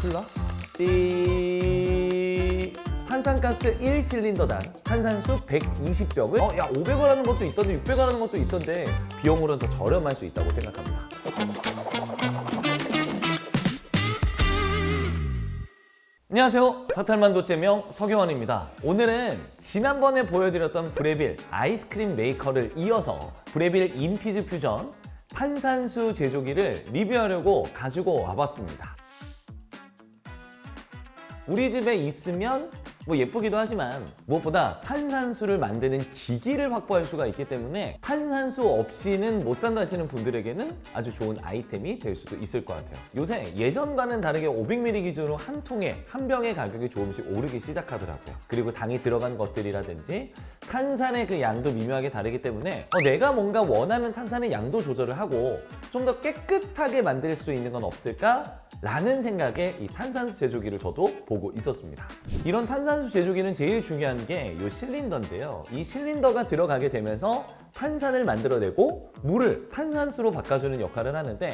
쿨라? 띠 탄산가스 1실린더당 탄산수 120병을 어, 야 500원 하는 것도 있던데 600원 하는 것도 있던데 비용으로는 더 저렴할 수 있다고 생각합니다. 안녕하세요. 타탈만도제명 서경환입니다. 오늘은 지난번에 보여드렸던 브레빌 아이스크림 메이커를 이어서 브레빌 인피즈 퓨전 탄산수 제조기를 리뷰하려고 가지고 와봤습니다. 우리 집에 있으면 뭐 예쁘기도 하지만 무엇보다 탄산수를 만드는 기기를 확보할 수가 있기 때문에 탄산수 없이는 못 산다 하시는 분들에게는 아주 좋은 아이템이 될 수도 있을 것 같아요. 요새 예전과는 다르게 500ml 기준으로 한 통에 한 병의 가격이 조금씩 오르기 시작하더라고요. 그리고 당이 들어간 것들이라든지 탄산의 그 양도 미묘하게 다르기 때문에 어, 내가 뭔가 원하는 탄산의 양도 조절을 하고 좀 더 깨끗하게 만들 수 있는 건 없을까? 라는 생각에 이 탄산수 제조기를 저도 보고 있었습니다. 이런 탄산 수 제조기는 제일 중요한 게 이 실린더인데요. 이 실린더가 들어가게 되면서 탄산을 만들어내고 물을 탄산수로 바꿔주는 역할을 하는데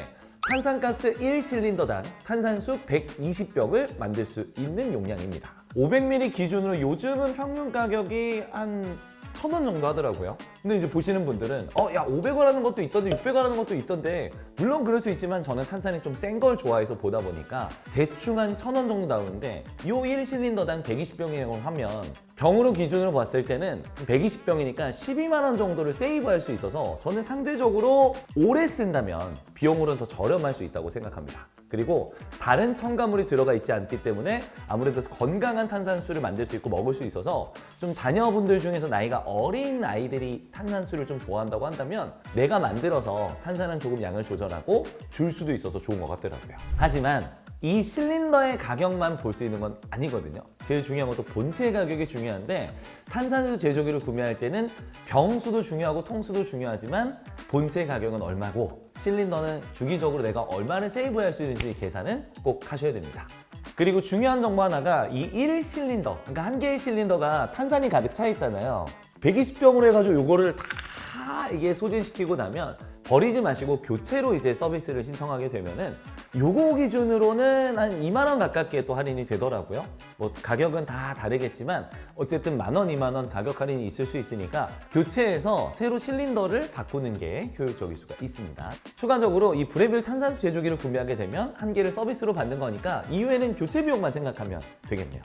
탄산가스 1실린더당 탄산수 120병을 만들 수 있는 용량입니다. 500ml 기준으로 요즘은 평균 가격이 한 천 원 정도 하더라고요. 근데 이제 보시는 분들은 어, 야, 500원 하는 것도 있던데 600원 하는 것도 있던데 물론 그럴 수 있지만 저는 탄산이 좀 센 걸 좋아해서 보다 보니까 대충 한 천 원 정도 나오는데 요 1실린더당 120병이라고 하면 병으로 기준으로 봤을 때는 120병이니까 12만 원 정도를 세이브할 수 있어서 저는 상대적으로 오래 쓴다면 비용으로는 더 저렴할 수 있다고 생각합니다. 그리고 다른 첨가물이 들어가 있지 않기 때문에 아무래도 건강한 탄산수를 만들 수 있고 먹을 수 있어서 좀 자녀분들 중에서 나이가 어린 아이들이 탄산수를 좀 좋아한다고 한다면 내가 만들어서 탄산은 조금 양을 조절하고 줄 수도 있어서 좋은 것 같더라고요. 하지만 이 실린더의 가격만 볼 수 있는 건 아니거든요. 제일 중요한 것도 본체 가격이 중요한데 탄산수 제조기를 구매할 때는 병수도 중요하고 통수도 중요하지만 본체 가격은 얼마고 실린더는 주기적으로 내가 얼마를 세이브할 수 있는지 계산은 꼭 하셔야 됩니다. 그리고 중요한 정보 하나가 이 1실린더, 그러니까 한 개의 실린더가 탄산이 가득 차 있잖아요. 120병으로 해가지고 요거를 다 이게 소진시키고 나면 버리지 마시고 교체로 이제 서비스를 신청하게 되면은 요거 기준으로는 한 2만 원 가깝게 또 할인이 되더라고요. 뭐 가격은 다 다르겠지만 어쨌든 만 원, 2만 원 가격 할인이 있을 수 있으니까 교체해서 새로 실린더를 바꾸는 게 효율적일 수가 있습니다. 추가적으로 이 브레빌 탄산수 제조기를 구매하게 되면 한 개를 서비스로 받는 거니까 이후에는 교체 비용만 생각하면 되겠네요.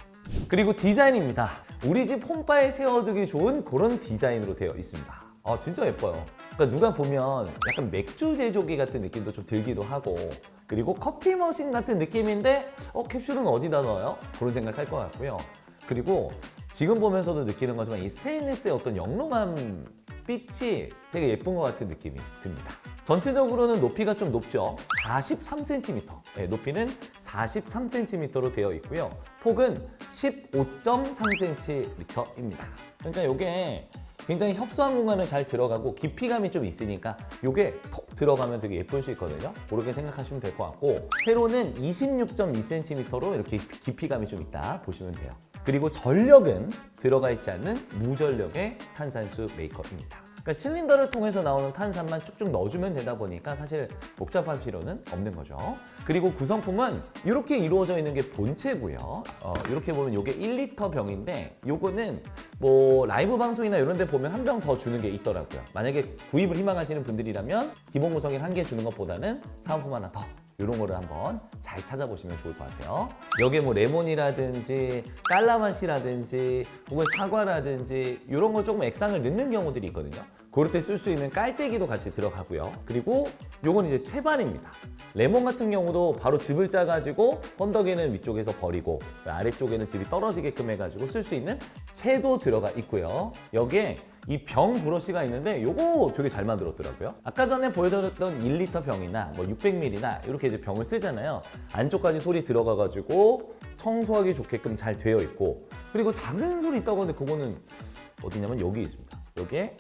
그리고 디자인입니다. 우리 집 홈바에 세워두기 좋은 그런 디자인으로 되어 있습니다. 아 진짜 예뻐요. 그러니까 누가 보면 약간 맥주 제조기 같은 느낌도 좀 들기도 하고 그리고 커피 머신 같은 느낌인데 어 캡슐은 어디다 넣어요? 그런 생각할 것 같고요. 그리고 지금 보면서도 느끼는 거지만 이 스테인리스의 어떤 영롱한 빛이 되게 예쁜 것 같은 느낌이 듭니다. 전체적으로는 높이가 좀 높죠. 43cm. 네, 높이는 43cm로 되어 있고요. 폭은 15.3cm입니다. 그러니까 이게 굉장히 협소한 공간을 잘 들어가고 깊이감이 좀 있으니까 이게 톡 들어가면 되게 예쁠 수 있거든요. 그렇게 생각하시면 될 것 같고 세로는 26.2cm로 이렇게 깊이감이 좀 있다 보시면 돼요. 그리고 전력은 들어가 있지 않는 무전력의 탄산수 메이커입니다. 그러니까 실린더를 통해서 나오는 탄산만 쭉쭉 넣어주면 되다 보니까 사실 복잡할 필요는 없는 거죠. 그리고 구성품은 이렇게 이루어져 있는 게 본체고요. 어, 이렇게 보면 이게 1리터 병인데 요거는 뭐 라이브 방송이나 이런 데 보면 한 병 더 주는 게 있더라고요. 만약에 구입을 희망하시는 분들이라면 기본 구성인 한 개 주는 것보다는 사은품 하나 더 이런 거를 한번 잘 찾아보시면 좋을 것 같아요. 여기에 뭐 레몬이라든지 깔라맛이라든지 혹은 사과라든지 이런 거 조금 액상을 넣는 경우들이 있거든요. 그럴 때 쓸 수 있는 깔때기도 같이 들어가고요. 그리고 요건 이제 채반입니다. 레몬 같은 경우도 바로 즙을 짜가지고 건더기는 위쪽에서 버리고 아래쪽에는 즙이 떨어지게끔 해가지고 쓸 수 있는 채도 들어가 있고요. 여기에 이 병 브러쉬가 있는데 요거 되게 잘 만들었더라고요. 아까 전에 보여드렸던 1리터 병이나 뭐 600ml나 이렇게 이제 병을 쓰잖아요. 안쪽까지 솔이 들어가가지고 청소하기 좋게끔 잘 되어 있고 그리고 작은 솔이 있다고 하는데 그거는 어디냐면 여기 있습니다. 여기에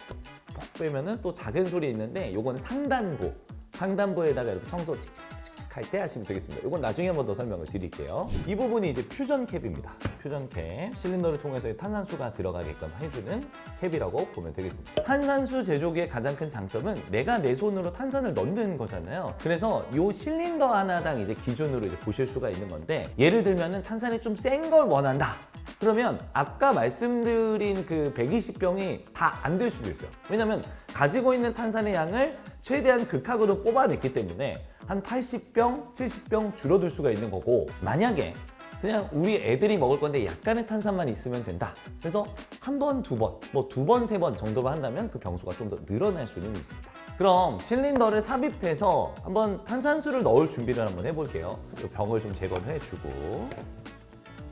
퍽 빼면은 또 작은 솔이 있는데 요거는 상단부 상단부에다가 이렇게 청소 칙칙칙칙 할 때 하시면 되겠습니다. 이건 나중에 한번 더 설명을 드릴게요. 이 부분이 이제 퓨전 캡입니다. 퓨전 캡 실린더를 통해서 탄산수가 들어가게끔 해주는 캡이라고 보면 되겠습니다. 탄산수 제조기의 가장 큰 장점은 내가 내 손으로 탄산을 넣는 거잖아요. 그래서 이 실린더 하나당 이제 기준으로 이제 보실 수가 있는 건데 예를 들면은 탄산이 좀 센 걸 원한다. 그러면 아까 말씀드린 그 120병이 다 안 될 수도 있어요. 왜냐면 가지고 있는 탄산의 양을 최대한 극악으로 뽑아냈기 때문에 한 80병, 70병 줄어들 수가 있는 거고 만약에 그냥 우리 애들이 먹을 건데 약간의 탄산만 있으면 된다. 그래서 한 번, 두 번, 뭐 두 번, 세 번 정도만 한다면 그 병수가 좀 더 늘어날 수는 있습니다. 그럼 실린더를 삽입해서 한번 탄산수를 넣을 준비를 한번 해볼게요. 이 병을 좀 제거를 해주고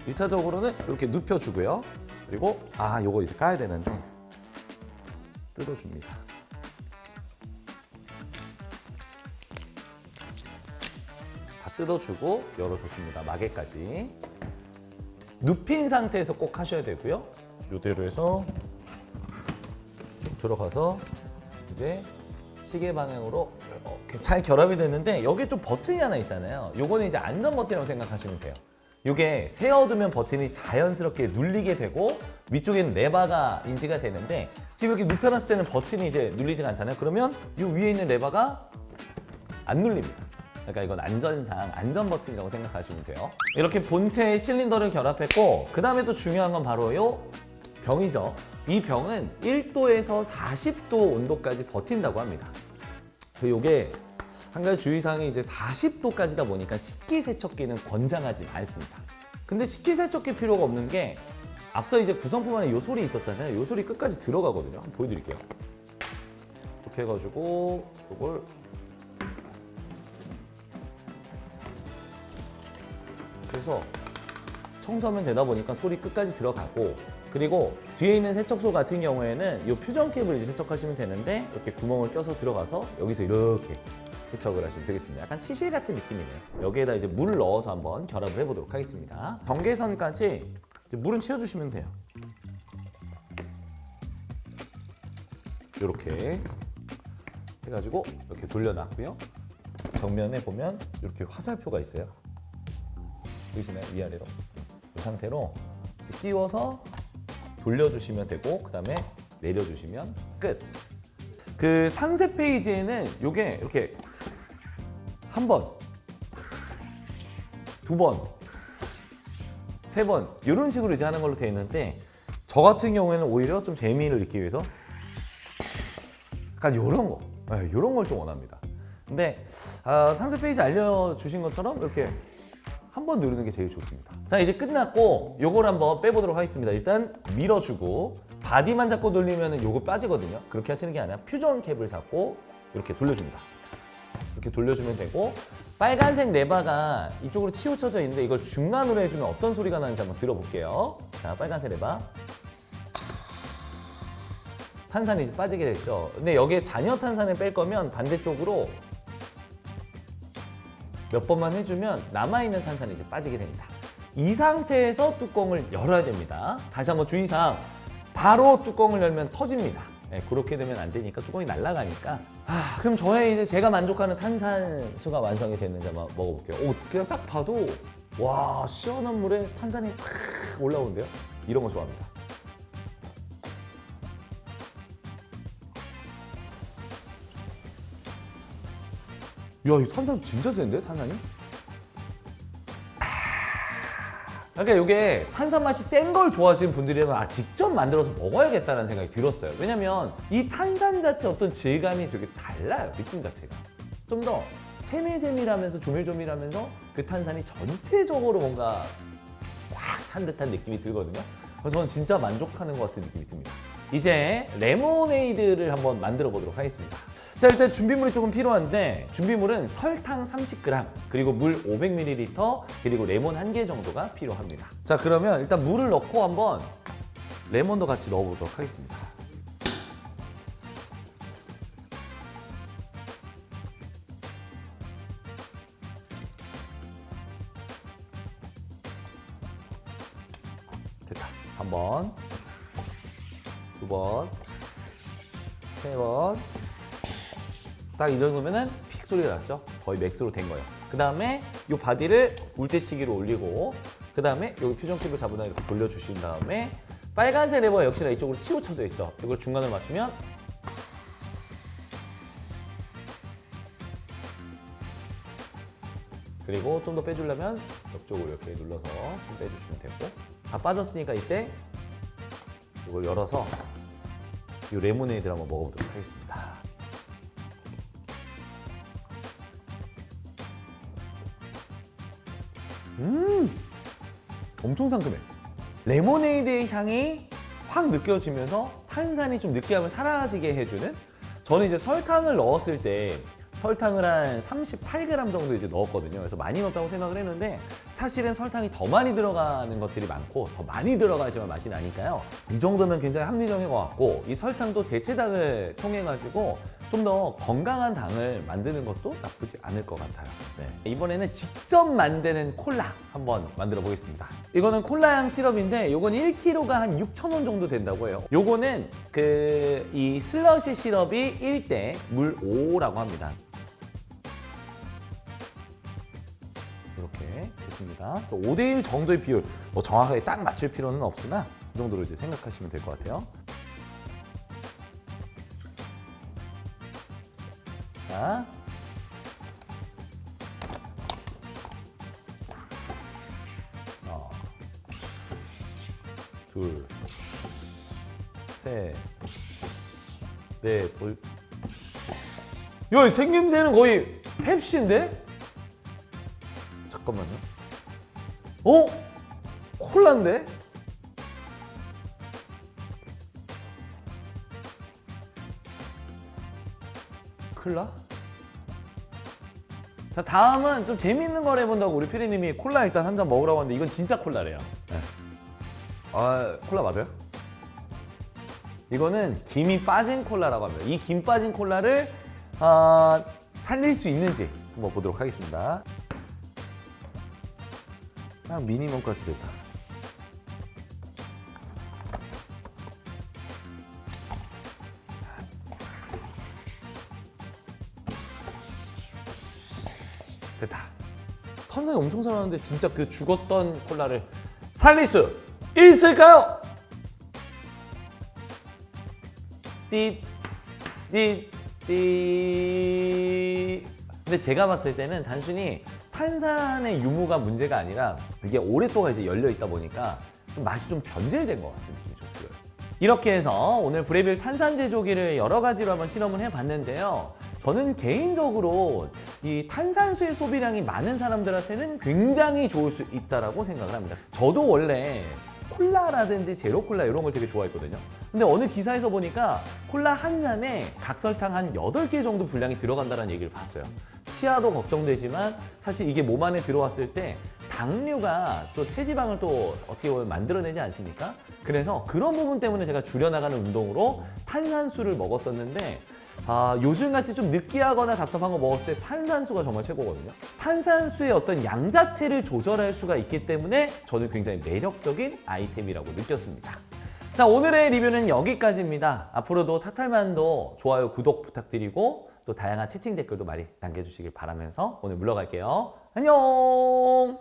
1차적으로는 이렇게 눕혀주고요. 그리고 아 요거 이제 까야 되는데 뜯어줍니다. 다 뜯어주고 열어줬습니다. 마개까지. 눕힌 상태에서 꼭 하셔야 되고요. 요대로 해서 쭉 들어가서 이제 시계 방향으로 이렇게 잘 결합이 됐는데 여기 좀 버튼이 하나 있잖아요. 요거는 이제 안전 버튼이라고 생각하시면 돼요. 이게 세워두면 버튼이 자연스럽게 눌리게 되고 위쪽에는 레바가 인지가 되는데 지금 이렇게 눕혀놨을 때는 버튼이 이제 눌리지가 않잖아요. 그러면 이 위에 있는 레바가 안 눌립니다. 그러니까 이건 안전상 안전 버튼이라고 생각하시면 돼요. 이렇게 본체에 실린더를 결합했고 그 다음에 또 중요한 건 바로 요 병이죠. 이 병은 1도에서 40도 온도까지 버틴다고 합니다. 그 요게 한 가지 주의사항이 이제 40도까지다 보니까 식기세척기는 권장하지 않습니다. 근데 식기세척기 필요가 없는 게 앞서 이제 구성품 안에 요 소리 있었잖아요. 요 소리 끝까지 들어가거든요. 한번 보여드릴게요. 이렇게 해가지고 요걸 그래서 청소하면 되다 보니까 소리 끝까지 들어가고 그리고 뒤에 있는 세척소 같은 경우에는 이 퓨전 캡을 이제 세척하시면 되는데 이렇게 구멍을 껴서 들어가서 여기서 이렇게 세척을 하시면 되겠습니다. 약간 치실 같은 느낌이네요. 여기에다 이제 물을 넣어서 한번 결합을 해보도록 하겠습니다. 경계선까지 물은 채워주시면 돼요. 이렇게 해가지고 이렇게 돌려놨고요. 정면에 보면 이렇게 화살표가 있어요. 보이시나요? 위아래로 이 상태로 끼워서 돌려주시면 되고 그 다음에 내려주시면 끝. 그 상세 페이지에는 이게 이렇게 한 번, 두 번, 세 번 이런 식으로 이제 하는 걸로 되어 있는데 저 같은 경우에는 오히려 좀 재미를 느끼기 위해서 약간 이런 거, 이런 걸 좀 원합니다. 근데 아, 상세 페이지 알려주신 것처럼 이렇게 한 번 누르는 게 제일 좋습니다. 자 이제 끝났고 요걸 한번 빼보도록 하겠습니다. 일단 밀어주고 바디만 잡고 돌리면 요거 빠지거든요. 그렇게 하시는 게 아니라 퓨전 캡을 잡고 이렇게 돌려줍니다. 이렇게 돌려주면 되고 빨간색 레바가 이쪽으로 치우쳐져 있는데 이걸 중간으로 해주면 어떤 소리가 나는지 한번 들어볼게요. 자 빨간색 레바 탄산이 이제 빠지게 됐죠. 근데 여기에 잔여 탄산을 뺄 거면 반대쪽으로 몇 번만 해주면 남아있는 탄산이 이제 빠지게 됩니다. 이 상태에서 뚜껑을 열어야 됩니다. 다시 한번 주의사항. 바로 뚜껑을 열면 터집니다. 네, 그렇게 되면 안 되니까 뚜껑이 날아가니까. 아, 그럼 저의 이제 제가 만족하는 탄산수가 완성이 됐는지 한번 먹어볼게요. 오, 그냥 딱 봐도 와 시원한 물에 탄산이 팍 올라오는데요. 이런 거 좋아합니다. 이 탄산 진짜 센데 탄산이? 그러니까 이게 탄산 맛이 센 걸 좋아하시는 분들이라면 아 직접 만들어서 먹어야겠다는 생각이 들었어요. 왜냐면 이 탄산 자체 어떤 질감이 되게 달라요. 느낌 자체가. 좀 더 세밀세밀하면서 조밀조밀하면서 그 탄산이 전체적으로 뭔가 확찬 듯한 느낌이 들거든요. 그래서 저는 진짜 만족하는 것 같은 느낌이 듭니다. 이제 레모네이드를 한번 만들어 보도록 하겠습니다. 자 일단 준비물이 조금 필요한데 준비물은 설탕 30g 그리고 물 500ml 그리고 레몬 1개 정도가 필요합니다. 자 그러면 일단 물을 넣고 한번 레몬도 같이 넣어보도록 하겠습니다. 됐다. 한 번, 두 번, 세 번. 딱 이 정도면은 픽 소리가 났죠? 거의 맥스로 된 거예요. 그 다음에 이 바디를 울대치기로 올리고 그 다음에 여기 표정 팁을 잡으다 이렇게 돌려주신 다음에 빨간색 레버 역시나 이쪽으로 치우쳐져 있죠. 이걸 중간을 맞추면 그리고 좀 더 빼주려면 옆쪽으로 이렇게 눌러서 좀 빼주시면 되고 다 빠졌으니까 이때 이걸 열어서 이 레모네이드를 한번 먹어보도록 하겠습니다. 음, 엄청 상큼해. 레모네이드의 향이 확 느껴지면서 탄산이 좀 느끼함을 사라지게 해주는. 저는 이제 설탕을 넣었을 때 설탕을 한 38g 정도 이제 넣었거든요. 그래서 많이 넣었다고 생각을 했는데 사실은 설탕이 더 많이 들어가는 것들이 많고 더 많이 들어가야지만 맛이 나니까요. 이 정도면 굉장히 합리적인 것 같고 이 설탕도 대체당을 통해 가지고 좀 더 건강한 당을 만드는 것도 나쁘지 않을 것 같아요. 네. 이번에는 직접 만드는 콜라 한번 만들어 보겠습니다. 이거는 콜라향 시럽인데 요건 1kg가 한 6,000원 정도 된다고 해요. 요거는 그 이 슬러시 시럽이 1대 물 5라고 합니다. 이렇게 됐습니다. 5대1 정도의 비율, 뭐 정확하게 딱 맞출 필요는 없으나 이 정도로 이제 생각하시면 될 것 같아요. 자. 하나, 둘, 셋, 넷, 올. 야, 이 생김새는 거의 펩시인데? 잠깐만요. 어? 콜라인데? 콜라? 자 다음은 좀 재밌는 걸 해본다고 우리 피디님이 콜라 일단 한 잔 먹으라고 하는데 이건 진짜 콜라래요. 네. 아 콜라 맞아요? 이거는 김이 빠진 콜라라고 합니다. 이 김 빠진 콜라를 아, 살릴 수 있는지 한번 보도록 하겠습니다. 그냥 미니멈까지. 됐다. 탄산이 엄청 살아나는데 진짜 그 죽었던 콜라를 살릴 수 있을까요? 띠, 띠, 띠. 근데 제가 봤을 때는 단순히 탄산의 유무가 문제가 아니라 이게 오랫동안 이제 열려 있다 보니까 좀 맛이 좀 변질된 것 같은 느낌이 좀 들어요. 이렇게 해서 오늘 브레빌 탄산 제조기를 여러 가지로 한번 실험을 해봤는데요. 저는 개인적으로 이 탄산수의 소비량이 많은 사람들한테는 굉장히 좋을 수 있다라고 생각을 합니다. 저도 원래 콜라라든지 제로 콜라 이런 걸 되게 좋아했거든요. 근데 어느 기사에서 보니까 콜라 한 잔에 각설탕 한 8개 정도 분량이 들어간다는 얘기를 봤어요. 치아도 걱정되지만 사실 이게 몸 안에 들어왔을 때 당류가 또 체지방을 또 어떻게 보면 만들어내지 않습니까? 그래서 그런 부분 때문에 제가 줄여나가는 운동으로 탄산수를 먹었었는데 아, 요즘같이 좀 느끼하거나 답답한 거 먹었을 때 탄산수가 정말 최고거든요. 탄산수의 어떤 양 자체를 조절할 수가 있기 때문에 저는 굉장히 매력적인 아이템이라고 느꼈습니다. 자, 오늘의 리뷰는 여기까지입니다. 앞으로도 타탈만도 좋아요, 구독 부탁드리고 또 다양한 채팅 댓글도 많이 남겨주시길 바라면서 오늘 물러갈게요. 안녕!